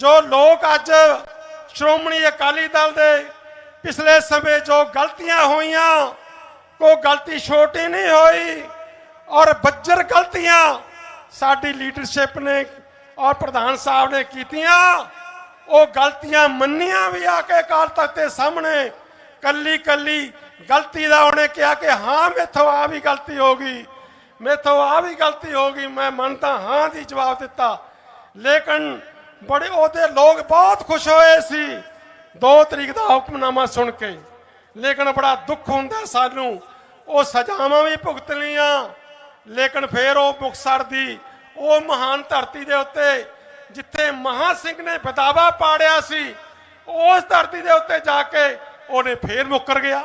ਜੋ ਲੋਕ ਅੱਜ ਸ਼੍ਰੋਮਣੀ ਅਕਾਲੀ ਦਲ ਦੇ ਪਿਛਲੇ ਸਮੇਂ ਜੋ ਗਲਤੀਆਂ ਹੋਈਆਂ ਕੋ ਗਲਤੀ ਛੋਟੀ ਨਹੀਂ ਹੋਈ ਔਰ ਬੱਜਰ ਗਲਤੀਆਂ ਸਾਡੀ ਲੀਡਰਸ਼ਿਪ ਨੇ ਔਰ ਪ੍ਰਧਾਨ ਸਾਹਿਬ ਨੇ ਕੀਤੀਆਂ, ਉਹ ਗਲਤੀਆਂ ਮੰਨੀਆਂ ਵੀ ਆ ਕੇ ਅਕਾਲ ਤਖਤ ਦੇ ਸਾਹਮਣੇ ਕੱਲੀ ਕੱਲੀ ਗਲਤੀ ਦਾ ਉਹਨੇ ਕਿਹਾ ਕਿ ਹਾਂ, ਮੇਥੋਂ ਆ ਵੀ ਗਲਤੀ ਹੋ ਗਈ, ਮੇਥੋਂ ਆ ਵੀ ਗਲਤੀ ਹੋ ਗਈ, ਮੈਂ ਮੰਨਦਾ ਹਾਂ ਦੀ ਜਵਾਬ ਦਿੱਤਾ। ਲੇਕਿਨ ਬੜੇ ਉਹਦੇ ਲੋਕ ਬਹੁਤ ਖੁਸ਼ ਹੋਏ ਸੀ। 2 ਤਰੀਕ ਦਾ ਹੁਕਮਨਾਮਾ ਸੁਣ ਕੇ। ਲੇਕਿਨ ਬੜਾ ਦੁੱਖ ਹੁੰਦਾ ਸਾਨੂੰ। ਉਹ ਸਜ਼ਾਵਾਂ ਵੀ ਭੁਗਤਣੀਆਂ। ਲੇਕਿਨ ਫੇਰ ਉਹ ਮੁਕਤਸਰ ਦੀ ਉਹ ਮਹਾਨ ਧਰਤੀ ਦੇ ਉੱਤੇ ਜਿੱਥੇ ਮਹਾ ਸਿੰਘ ਨੇ ਬਦਾਵਾ ਪਾੜਿਆ ਸੀ, ਉਸ ਧਰਤੀ ਦੇ ਉੱਤੇ ਜਾ ਕੇ ਉਹਨੇ ਫੇਰ ਮੁੱਕਰ ਗਿਆ।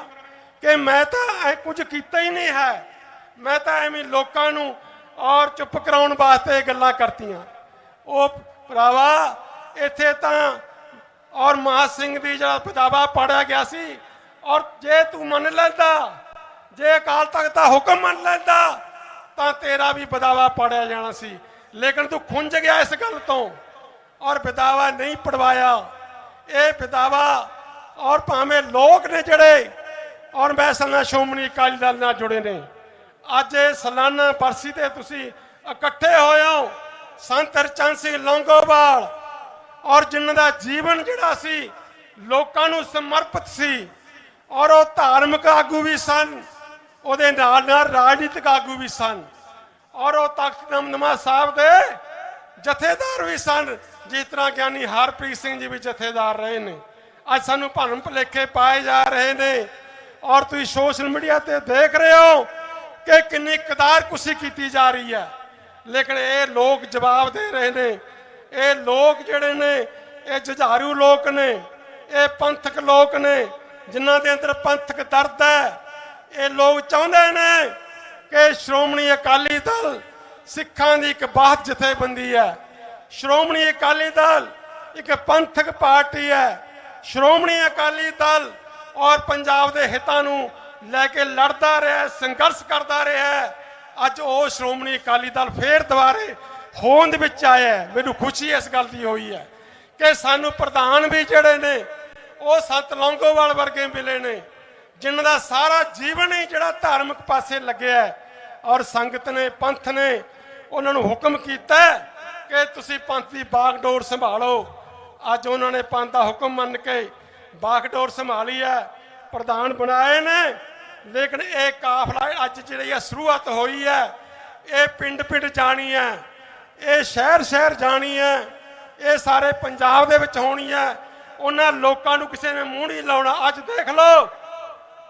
ਕਿ ਮੈਂ ਤਾਂ ਐ ਕੁਝ ਕੀਤਾ ਹੀ ਨਹੀਂ ਹੈ। ਮੈਂ ਤਾਂ ਐਵੇਂ ਲੋਕਾਂ ਨੂੰ ਔਰ ਚੁੱਪ ਕਰਾਉਣ ਵਾਸਤੇ ਗੱਲਾਂ ਕਰਤੀਆਂ। ਉਹ ਭਰਾਵਾ, ਇੱਥੇ ਤਾਂ ਔਰ ਮਹਾ ਸਿੰਘ ਦੀ ਜਿਹੜਾ ਬਦਾਵਾ ਪੜਿਆ ਗਿਆ ਸੀ, ਔਰ ਜੇ ਤੂੰ ਮੰਨ ਲੈਂਦਾ, ਜੇ ਅਕਾਲ ਤਖਤ ਦਾ ਹੁਕਮ ਮੰਨ ਲੈਂਦਾ, ਤਾਂ ਤੇਰਾ ਵੀ ਬਦਾਵਾ ਪੜਿਆ ਜਾਣਾ ਸੀ। ਲੇਕਿਨ ਤੂੰ ਖੁੰਝ ਗਿਆ ਇਸ ਗੱਲ ਤੋਂ, ਔਰ ਬਦਾਵਾ ਨਹੀਂ ਪੜਵਾਇਆ ਇਹ ਬਦਾਵਾ, ਔਰ ਭਾਵੇਂ ਲੋਕ ਨੇ ਜਿਹੜੇ, ਔਰ ਮੈਂ ਸਮਝਦਾ ਸ਼੍ਰੋਮਣੀ ਅਕਾਲੀ ਦਲ ਨਾਲ ਜੁੜੇ ਨੇ। ਅੱਜ ਇਹ ਸਾਲਾਨਾ ਬਰਸੀ ਤੇ ਤੁਸੀਂ ਇਕੱਠੇ ਹੋਏ ਹੋ ਸੰਤ ਹਰਚੰਦ ਸਿੰਘ ਲੌਂਗੋਵਾਲ। ਔਰ ਜਿਨ੍ਹਾਂ ਦਾ ਜੀਵਨ ਜਿਹੜਾ ਸੀ, ਲੋਕਾਂ ਨੂੰ ਸਮਰਪਿਤ ਸੀ। ਔਰ ਉਹ ਧਾਰਮਿਕ ਆਗੂ ਵੀ ਸਨ। ਉਹਦੇ ਨਾਲ ਨਾਲ ਰਾਜਨੀਤਿਕ ਆਗੂ ਵੀ ਸਨ। ਔਰ ਉਹ ਤਖਤ ਦਮਦਮਾ ਸਾਹਿਬ ਦੇ ਜਥੇਦਾਰ ਵੀ ਸਨ। ਜਿਸ ਤਰ੍ਹਾਂ ਗਿਆਨੀ ਹਰਪ੍ਰੀਤ ਸਿੰਘ ਜੀ ਵੀ ਜਥੇਦਾਰ ਰਹੇ ਨੇ। ਅੱਜ ਸਾਨੂੰ ਭਰਮ ਭੁਲੇਖੇ ਪਾਏ ਜਾ ਰਹੇ ਨੇ। ਔਰ ਤੁਸੀਂ ਸੋਸ਼ਲ ਮੀਡੀਆ ਤੇ ਦੇਖ ਰਹੇ ਹੋ ਕਿ ਕਿੰਨੀ ਕਦਾਰ ਕੁਸ਼ੀ ਕੀਤੀ ਜਾ ਰਹੀ ਹੈ। ਲੇਕਿਨ ਇਹ ਲੋਕ ਜਵਾਬ ਦੇ ਰਹੇ ਨੇ। ਇਹ ਲੋਕ ਜਿਹੜੇ ਨੇ, ਇਹ ਜੁਝਾਰੂ ਲੋਕ ਨੇ, ਇਹ ਪੰਥਕ ਲੋਕ ਨੇ, ਜਿਨ੍ਹਾਂ ਦੇ ਅੰਦਰ ਪੰਥਕ ਦਰਦ ਹੈ। ਇਹ ਲੋਕ ਚਾਹੁੰਦੇ ਨੇ ਕਿ ਸ਼੍ਰੋਮਣੀ ਅਕਾਲੀ ਦਲ ਸਿੱਖਾਂ ਦੀ ਇੱਕ ਬਾਤ ਜਥੇਬੰਦੀ ਹੈ। ਸ਼੍ਰੋਮਣੀ ਅਕਾਲੀ ਦਲ ਇੱਕ ਪੰਥਕ ਪਾਰਟੀ ਹੈ। ਸ਼੍ਰੋਮਣੀ ਅਕਾਲੀ ਦਲ ਔਰ ਪੰਜਾਬ ਦੇ ਹਿੱਤਾਂ ਨੂੰ ਲੈ ਕੇ ਲੜਦਾ ਰਿਹਾ, ਸੰਘਰਸ਼ ਕਰਦਾ ਰਿਹਾ ਅੱਜ ਉਹ ਸ਼੍ਰੋਮਣੀ ਅਕਾਲੀ ਦਲ ਫੇਰ ਦੁਬਾਰੇ ਹੋਂਦ ਵਿੱਚ ਆਇਆ ਮੈਨੂੰ ਖੁਸ਼ੀ ਇਸ ਗੱਲ ਦੀ ਹੋਈ ਹੈ ਕਿ ਸਾਨੂੰ ਪ੍ਰਧਾਨ ਵੀ ਜਿਹੜੇ ਨੇ, ਉਹ ਸੰਤ ਲੌਂਗੋਵਾਲ ਵਰਗੇ ਮਿਲੇ ਨੇ, ਜਿਨ੍ਹਾਂ ਦਾ ਸਾਰਾ ਜੀਵਨ ਹੀ ਜਿਹੜਾ ਧਾਰਮਿਕ ਪਾਸੇ ਲੱਗਿਆ ਔਰ ਸੰਗਤ ਨੇ, ਪੰਥ ਨੇ ਉਹਨਾਂ ਨੂੰ ਹੁਕਮ ਕੀਤਾ ਕਿ ਤੁਸੀਂ ਪੰਥ ਦੀ ਬਾਗਡੋਰ ਸੰਭਾਲੋ। ਅੱਜ ਉਹਨਾਂ ਨੇ ਪੰਥ ਦਾ ਹੁਕਮ ਮੰਨ ਕੇ ਬਾਗਡੋਰ ਸੰਭਾਲੀ ਹੈ, ਪ੍ਰਧਾਨ ਬਣਾਏ ਨੇ। ਲੇਕਿਨ ਇਹ ਕਾਫਲਾ ਅੱਜ ਜਿਹੜੀ ਆ ਸ਼ੁਰੂਆਤ ਹੋਈ ਹੈ, ਇਹ ਪਿੰਡ ਪਿੰਡ ਜਾਣੀ ਹੈ, ਇਹ ਸ਼ਹਿਰ ਸ਼ਹਿਰ ਜਾਣੀ ਹੈ, ਇਹ ਸਾਰੇ ਪੰਜਾਬ ਦੇ ਵਿੱਚ ਹੋਣੀ ਹੈ। ਉਹਨਾਂ ਲੋਕਾਂ ਨੂੰ ਕਿਸੇ ਨੇ ਮੂੰਹ ਨਹੀਂ ਲਾਉਣਾ। ਅੱਜ ਦੇਖ ਲਓ,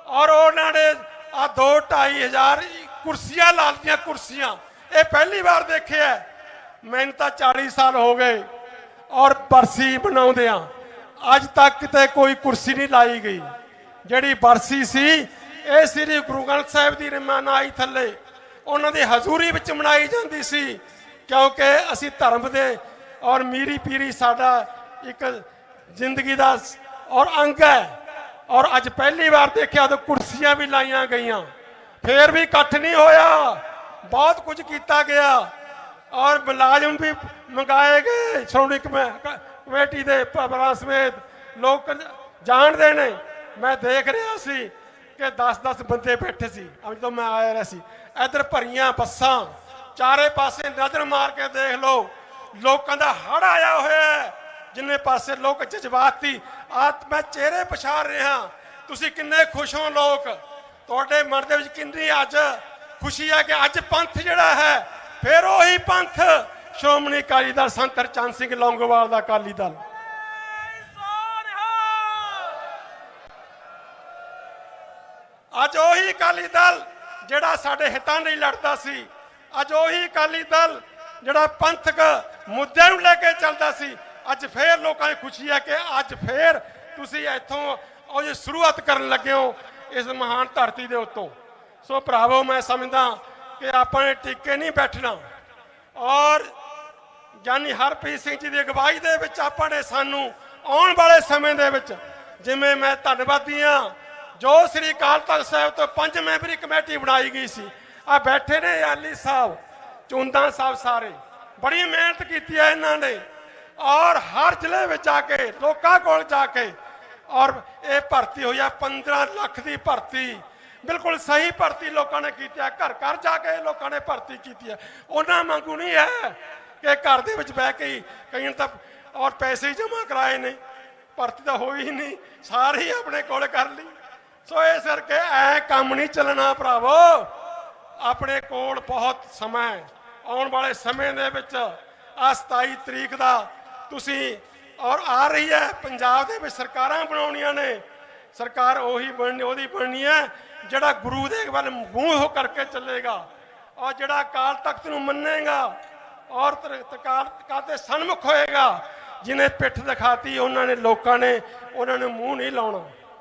ਔਰ ਉਹਨਾਂ ਨੇ ਆ 2 ਹਜ਼ਾਰ ਕੁਰਸੀਆਂ ਲਾ ਦਿੱਤੀਆਂ ਕੁਰਸੀਆਂ। ਇਹ ਪਹਿਲੀ ਵਾਰ ਦੇਖਿਆ ਮੈਨੂੰ ਤਾਂ 40 ਸਾਲ ਹੋ ਗਏ ਔਰ ਬਰਸੀ ਬਣਾਉਂਦੇ ਆ ਅੱਜ ਤੱਕ ਕਿਤੇ ਕੋਈ ਕੁਰਸੀ ਨਹੀਂ ਲਾਈ ਗਈ। ਜਿਹੜੀ ਬਰਸੀ ਸੀ ਇਹ ਸ੍ਰੀ ਗੁਰੂ ਗ੍ਰੰਥ ਸਾਹਿਬ ਦੀ ਰਹਿਮਾਨਾਈ ਥੱਲੇ ਉਹਨਾਂ ਦੀ ਹਜ਼ੂਰੀ ਵਿੱਚ ਮਨਾਈ ਜਾਂਦੀ ਸੀ, ਕਿਉਂਕਿ ਅਸੀਂ ਧਰਮ ਦੇ ਔਰ ਮੀਰੀ ਪੀਰੀ ਸਾਡਾ ਇੱਕ ਜ਼ਿੰਦਗੀ ਦਾ ਔਰ ਅੰਗ ਹੈ। ਔਰ ਅੱਜ ਪਹਿਲੀ ਵਾਰ ਦੇਖਿਆ ਤਾਂ ਕੁਰਸੀਆਂ ਵੀ ਲਾਈਆਂ ਗਈਆਂ। ਫੇਰ ਵੀ ਇਕੱਠ ਨਹੀਂ ਹੋਇਆ। ਬਹੁਤ ਕੁਝ ਕੀਤਾ ਗਿਆ। ਔਰ ਮੁਲਾਜ਼ਮ ਵੀ ਮੰਗਾਏ ਗਏ। ਸ਼੍ਰੋਮਣੀ ਕਮੇ- ਕਮੇਟੀ ਦੇ ਪ੍ਰਬੰਧਕ ਸਮੇਤ ਲੋਕ ਜਾਣਦੇ ਨੇ। ਮੈਂ ਦੇਖ ਰਿਹਾ ਸੀ ਕਿ 10-10 ਬੰਦੇ ਬੈਠੇ ਸੀ। ਅੱਜ ਮੈਂ ਆਇਆ ਰਿਹਾ ਸੀ, ਇਧਰ ਭਰੀਆਂ ਬੱਸਾਂ, ਚਾਰੇ ਪਾਸੇ ਨਜ਼ਰ ਮਾਰ ਕੇ ਦੇਖ ਲਓ, ਲੋਕਾਂ ਦਾ ਹੜ ਆਇਆ ਹੋਇਆ ਜਿੰਨੇ ਪਾਸੇ ਲੋਕ ਜਜ਼ਬਾਤੀ ਆ ਮੈਂ ਚਿਹਰੇ ਪਛਾਣ ਰਿਹਾ ਤੁਸੀਂ ਕਿੰਨੇ ਖੁਸ਼ ਹੋ ਲੋਕ? ਤੁਹਾਡੇ ਮਨ ਦੇ ਵਿੱਚ ਕਿੰਨੀ ਅੱਜ ਖੁਸ਼ੀ ਹੈ ਕਿ ਅੱਜ ਪੰਥ ਜਿਹੜਾ ਹੈ, ਫਿਰ ਉਹੀ ਪੰਥ। ਸ਼੍ਰੋਮਣੀ ਅਕਾਲੀ ਦਲ ਸੰਤ ਹਰਚੰਦ ਸਿੰਘ ਲੌਂਗੋਵਾਲ ਦਾ ਅਕਾਲੀ ਦਲ ਅੱਜ ਉਹੀ ਅਕਾਲੀ ਦਲ ਜਿਹੜਾ ਸਾਡੇ ਹਿੱਤਾਂ ਲਈ ਲੜਦਾ ਸੀ। ਅੱਜ ਉਹੀ ਅਕਾਲੀ ਦਲ ਜਿਹੜਾ ਪੰਥਕ ਮੁੱਦਿਆਂ ਨੂੰ ਲੈ ਕੇ ਚੱਲਦਾ ਸੀ। ਅੱਜ ਫੇਰ ਲੋਕਾਂ ਦੀ ਖੁਸ਼ੀ ਹੈ ਕਿ ਅੱਜ ਫੇਰ ਤੁਸੀਂ ਇੱਥੋਂ ਉਹ ਜੇ ਸ਼ੁਰੂਆਤ ਕਰਨ ਲੱਗੇ ਹੋ ਇਸ ਮਹਾਨ ਧਰਤੀ ਦੇ ਉੱਤੋਂ। ਸੋ ਭਰਾਵੋ, ਮੈਂ ਸਮਝਦਾ ਕਿ ਆਪਾਂ ਨੇ ਟਿੱਕੇ ਨਹੀਂ ਬੈਠਣਾ। ਔਰ ਗਿਆਨੀ ਹਰਪ੍ਰੀਤ ਸਿੰਘ ਜੀ ਦੀ ਅਗਵਾਈ ਦੇ ਵਿੱਚ ਆਪਾਂ ਨੇ ਸਾਨੂੰ ਆਉਣ ਵਾਲੇ ਸਮੇਂ ਦੇ ਵਿੱਚ ਜਿਵੇਂ ਮੈਂ ਧੰਨਵਾਦੀ ਹਾਂ ਜੋ ਸ੍ਰੀ ਅਕਾਲ ਤਖਤ ਸਾਹਿਬ ਤੋਂ ਪੰਜ ਮੈਂਬਰੀ ਕਮੇਟੀ ਬਣਾਈ ਗਈ ਸੀ, ਆ ਬੈਠੇ ਨੇ ਆਲੀ ਸਾਹਿਬ, ਚੁੰਦਾ ਸਾਹਿਬ ਸਾਰੇ। ਬੜੀ ਮਿਹਨਤ ਕੀਤੀ ਹੈ ਇਹਨਾਂ ਨੇ। ਔਰ ਹਰ ਜ਼ਿਲ੍ਹੇ ਵਿੱਚ ਜਾ ਕੇ, ਲੋਕਾਂ ਕੋਲ ਜਾ ਕੇ, ਔਰ ਇਹ ਭਰਤੀ ਹੋਈ ਆ 15 ਲੱਖ ਦੀ ਭਰਤੀ। ਬਿਲਕੁਲ ਸਹੀ ਭਰਤੀ ਲੋਕਾਂ ਨੇ ਕੀਤੀ ਹੈ ਘਰ ਘਰ ਜਾ ਕੇ ਲੋਕਾਂ ਨੇ ਭਰਤੀ ਕੀਤੀ ਹੈ ਉਹਨਾਂ ਵਾਂਗੂ ਨਹੀਂ ਹੈ ਕਿ ਘਰ ਦੇ ਵਿੱਚ ਬਹਿ ਕੇ ਹੀ ਕਈਆਂ ਤਾਂ ਔਰ ਪੈਸੇ ਹੀ ਜਮ੍ਹਾਂ ਕਰਾਏ ਨੇ। ਭਰਤੀ ਤਾਂ ਹੋਈ ਹੀ ਨਹੀਂ। ਸਾਰੇ ਹੀ ਆਪਣੇ ਕੋਲ ਕਰ ਲਈ। ਸੋ ਇਸ ਕਰਕੇ ਐ ਕੰਮ ਨਹੀਂ ਚੱਲਣਾ ਭਰਾਵੋ। ਆਪਣੇ ਕੋਲ ਬਹੁਤ ਸਮਾਂ ਹੈ। ਆਉਣ ਵਾਲੇ ਸਮੇਂ ਦੇ ਵਿੱਚ ਆ 27 ਤਰੀਕ ਦਾ ਤੁਸੀਂ ਔਰ ਆ ਰਹੀ ਹੈ, ਪੰਜਾਬ ਦੇ ਵਿੱਚ ਸਰਕਾਰਾਂ ਬਣਾਉਣੀਆਂ ਨੇ। ਸਰਕਾਰ ਉਹੀ ਬਣਨੀ, ਉਹਦੀ ਬਣਨੀ ਹੈ, ਜਿਹੜਾ ਗੁਰੂ ਦੇ ਵੱਲ ਮੂੰਹ ਹੋ ਕਰਕੇ ਚੱਲੇਗਾ ਔਰ ਜਿਹੜਾ ਅਕਾਲ ਤਖਤ ਨੂੰ ਮੰਨੇਗਾ ਔਰ ਤਕਾਲ ਕਾਤੇ ਸਨਮੁਖ ਹੋਏਗਾ, ਜਿਨੇ ਪਿੱਠ ਦਿਖਾਤੀ, ਉਹਨਾਂ ਨੇ ਲੋਕਾਂ ਨੇ, ਉਹਨਾਂ ਨੂੰ ਮੂੰਹ ਨਹੀਂ ਲਾਉਣਾ।